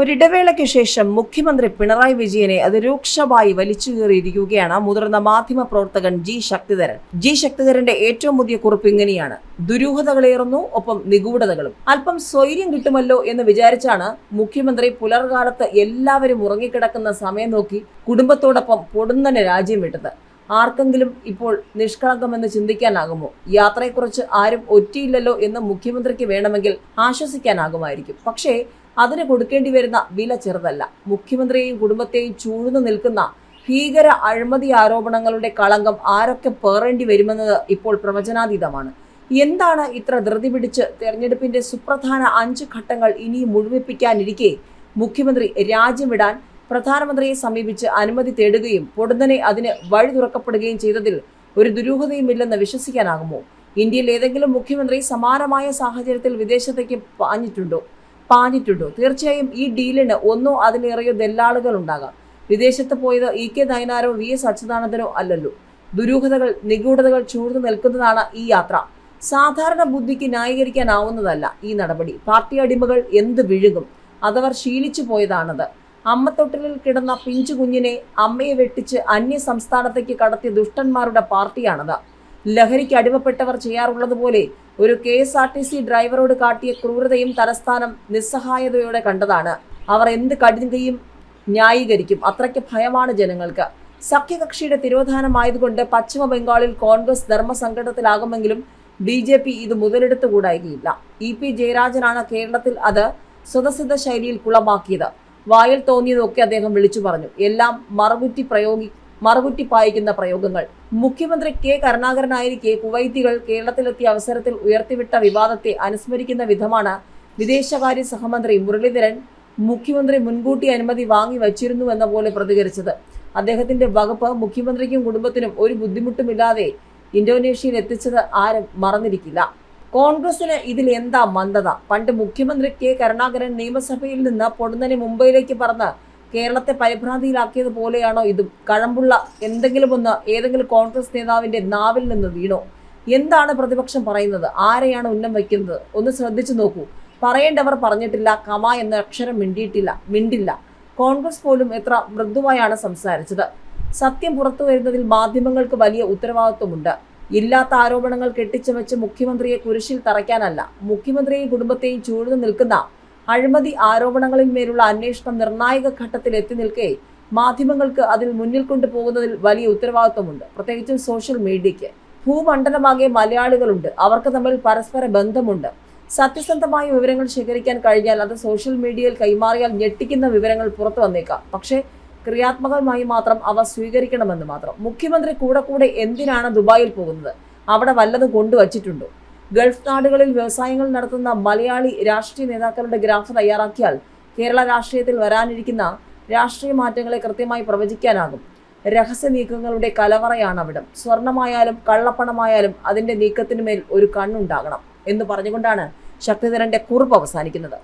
ഒരിടവേളയ്ക്ക് ശേഷം മുഖ്യമന്ത്രി പിണറായി വിജയനെ അത് രൂക്ഷമായി വലിച്ചുകീറിയിരിക്കുകയാണ് മുതിർന്ന മാധ്യമ പ്രവർത്തകൻ ജി ശക്തിധരൻ. ജി ശക്തിധരന്റെ ഏറ്റവും പുതിയ കുറിപ്പ് ഇങ്ങനെയാണ്. ദുരൂഹതകളേറുന്നു ഒപ്പം നിഗൂഢതകളും. അല്പം സ്വൈര്യം കിട്ടുമല്ലോ എന്ന് വിചാരിച്ചാണ് മുഖ്യമന്ത്രി പുലർകാലത്ത് എല്ലാവരും ഉറങ്ങിക്കിടക്കുന്ന സമയം നോക്കി കുടുംബത്തോടൊപ്പം പൊടുന്നനെ രാജ്യം വിട്ടത്. ആർക്കെങ്കിലും ഇപ്പോൾ നിഷ്കളങ്കമെന്ന് ചിന്തിക്കാനാകുമോ? യാത്രയെക്കുറിച്ച് ആരും ഒറ്റയില്ലല്ലോ എന്ന് മുഖ്യമന്ത്രിക്ക് വേണമെങ്കിൽ ആശ്വസിക്കാനാകുമായിരിക്കും. പക്ഷേ അതിന് കൊടുക്കേണ്ടി വരുന്ന വില ചെറുതല്ല. മുഖ്യമന്ത്രിയെയും കുടുംബത്തെയും ചൂഴ്ന്നു നിൽക്കുന്ന ഭീകര അഴിമതി ആരോപണങ്ങളുടെ കളങ്കം ആരൊക്കെ പേറേണ്ടി വരുമെന്നത് ഇപ്പോൾ പ്രവചനാതീതമാണ്. എന്താണ് ഇത്ര ധൃതി പിടിച്ച് തെരഞ്ഞെടുപ്പിന്റെ സുപ്രധാന അഞ്ച് ഘട്ടങ്ങൾ ഇനിയും മുഴുമിപ്പിക്കാനിരിക്കെ മുഖ്യമന്ത്രി രാജ്യം വിടാൻ പ്രധാനമന്ത്രിയെ സമീപിച്ച് അനുമതി തേടുകയും പൊടുന്നനെ അതിന് വഴി തുറക്കപ്പെടുകയും ചെയ്തതിൽ ഒരു ദുരൂഹതയുമില്ലെന്ന് വിശ്വസിക്കാനാകുമോ? ഇന്ത്യയിൽ ഏതെങ്കിലും മുഖ്യമന്ത്രി സമാനമായ സാഹചര്യത്തിൽ വിദേശത്തേക്ക് പാഞ്ഞിട്ടുണ്ടോ? പാഞ്ഞിട്ടുണ്ടോ? തീർച്ചയായും ഈ ഡീലിന് ഒന്നോ അതിലേറെയോ ദല്ലാളുകൾ ഉണ്ടാകാം. വിദേശത്ത് പോയത് ഇ കെ നയനാരോ വി എസ് അച്യുതാനന്ദനോ അല്ലല്ലോ. ദുരൂഹതകൾ നിഗൂഢതകൾ ചൂഴ്ന്നു നിൽക്കുന്നതാണ് ഈ യാത്ര. സാധാരണ ബുദ്ധിക്ക് ന്യായീകരിക്കാനാവുന്നതല്ല ഈ നടപടി. പാർട്ടി അടിമകൾ എന്ത് വിഴുകും അതവർ ശീലിച്ചു പോയതാണത്. അമ്മത്തൊട്ടിലിൽ കിടന്ന പിഞ്ചു കുഞ്ഞിനെ അമ്മയെ വെട്ടിച്ച് അന്യ സംസ്ഥാനത്തേക്ക് കടത്തിയ ദുഷ്ടന്മാരുടെ പാർട്ടിയാണത്. ലഹരിക്ക് അടിമപ്പെട്ടവർ ചെയ്യാറുള്ളത് പോലെ ഒരു K S R T C ഡ്രൈവറോട് കാട്ടിയ ക്രൂരതയും തലസ്ഥാനം നിസ്സഹായതയോടെ കണ്ടതാണ്. അവർ എന്ത് കഠിനതയും ന്യായീകരിക്കും. അത്രയ്ക്ക് ഭയമാണ് ജനങ്ങൾക്ക്. സഖ്യകക്ഷിയുടെ തിരോധാനമായതുകൊണ്ട് പശ്ചിമ ബംഗാളിൽ കോൺഗ്രസ് ധർമ്മസങ്കടത്തിലാകുമെങ്കിലും ബി ജെ പി ഇത് മുതലെടുത്തുകൂടായികയില്ല ഇ പി ജയരാജനാണ് കേരളത്തിൽ അത് സ്വതസിദ്ധ ശൈലിയിൽ കുളമാക്കിയത്. വായിൽ തോന്നിയതൊക്കെ അദ്ദേഹം വിളിച്ചു പറഞ്ഞു. എല്ലാം മറുകുറ്റി പ്രയോഗി മറുകുറ്റി പായിക്കുന്ന പ്രയോഗങ്ങൾ. മുഖ്യമന്ത്രി കെ കരുണാകരനായിരിക്കെ കുവൈത്തികൾ കേരളത്തിലെത്തിയ അവസരത്തിൽ ഉയർത്തിവിട്ട വിവാദത്തെ അനുസ്മരിക്കുന്ന വിധമാണ് വിദേശകാര്യ സഹമന്ത്രി മുരളീധരൻ മുഖ്യമന്ത്രി മുൻകൂട്ടി അനുമതി വാങ്ങി വച്ചിരുന്നു എന്ന പോലെ പ്രതികരിച്ചത്. അദ്ദേഹത്തിന്റെ വകുപ്പ് മുഖ്യമന്ത്രിക്കും കുടുംബത്തിനും ഒരു ബുദ്ധിമുട്ടുമില്ലാതെ ഇന്തോനേഷ്യയിൽ എത്തിച്ചത് ആരും മറന്നിരിക്കില്ല. കോൺഗ്രസിന് ഇതിൽ എന്താ മന്ദത? പണ്ട് മുഖ്യമന്ത്രി കെ കരുണാകരൻ നിയമസഭയിൽ നിന്ന് പൊടുന്നനെ മുംബൈയിലേക്ക് പറന്ന് കേരളത്തെ പരിഭ്രാന്തിയിലാക്കിയത് പോലെയാണോ ഇതും? കഴമ്പുള്ള എന്തെങ്കിലും ഒന്ന് ഏതെങ്കിലും കോൺഗ്രസ് നേതാവിന്റെ നാവിൽ നിന്ന് വീണോ? എന്താണ് പ്രതിപക്ഷം പറയുന്നത്? ആരെയാണ് ഉന്നം വയ്ക്കുന്നത്? ഒന്ന് ശ്രദ്ധിച്ചു നോക്കൂ. പറയേണ്ടവർ പറഞ്ഞിട്ടില്ല കമ എന്ന അക്ഷരം മിണ്ടിയിട്ടില്ല മിണ്ടില്ല. കോൺഗ്രസ് പോലും എത്ര മൃദുവായാണ് സംസാരിച്ചത്. സത്യം പുറത്തു വരുന്നതിൽ മാധ്യമങ്ങൾക്ക് വലിയ ഉത്തരവാദിത്വമുണ്ട്. ഇല്ലാത്ത ആരോപണങ്ങൾ കെട്ടിച്ചമച്ച് മുഖ്യമന്ത്രിയെ കുരിശിൽ തറയ്ക്കാനല്ല. മുഖ്യമന്ത്രിയെയും കുടുംബത്തെയും ചൂഴ്ന്നു നിൽക്കുന്ന അഴിമതി ആരോപണങ്ങളിന്മേലുള്ള അന്വേഷണം നിർണായക ഘട്ടത്തിൽ എത്തി നിൽക്കെ മാധ്യമങ്ങൾക്ക് അതിൽ മുന്നിൽ കൊണ്ടുപോകുന്നതിൽ വലിയ ഉത്തരവാദിത്വമുണ്ട്. പ്രത്യേകിച്ചും സോഷ്യൽ മീഡിയയ്ക്ക് ഭൂമണ്ഡലമാകെ മലയാളികളുണ്ട്. അവർക്ക് തമ്മിൽ പരസ്പര ബന്ധമുണ്ട്. സത്യസന്ധമായ വിവരങ്ങൾ ശേഖരിക്കാൻ കഴിഞ്ഞാൽ അത് സോഷ്യൽ മീഡിയയിൽ കൈമാറിയാൽ ഞെട്ടിക്കുന്ന വിവരങ്ങൾ പുറത്തു വന്നേക്കാം. പക്ഷേ ക്രിയാത്മകമായി മാത്രം അവ സ്വീകരിക്കണമെന്ന് മാത്രം. മുഖ്യമന്ത്രി കൂടെ കൂടെ എന്തിനാണ് ദുബായിൽ പോകുന്നത്? അവിടെ വല്ലതും കൊണ്ടുവച്ചിട്ടുണ്ടോ? ഗൾഫ് നാടുകളിൽ വ്യവസായങ്ങൾ നടത്തുന്ന മലയാളി രാഷ്ട്രീയ നേതാക്കളുടെ ഗ്രാഫ് തയ്യാറാക്കിയാൽ കേരള രാഷ്ട്രീയത്തിൽ വരാനിരിക്കുന്ന രാഷ്ട്രീയ മാറ്റങ്ങളെ കൃത്യമായി പ്രവചിക്കാനാകും. രഹസ്യ നീക്കങ്ങളുടെ കലവറയാണ് അവിടം. സ്വർണമായാലും കള്ളപ്പണമായാലും അതിന്റെ നീക്കത്തിനുമേൽ ഒരു കണ്ണുണ്ടാകണം എന്ന് പറഞ്ഞുകൊണ്ടാണ് ശക്തിധരന്റെ കുറിപ്പ് അവസാനിക്കുന്നത്.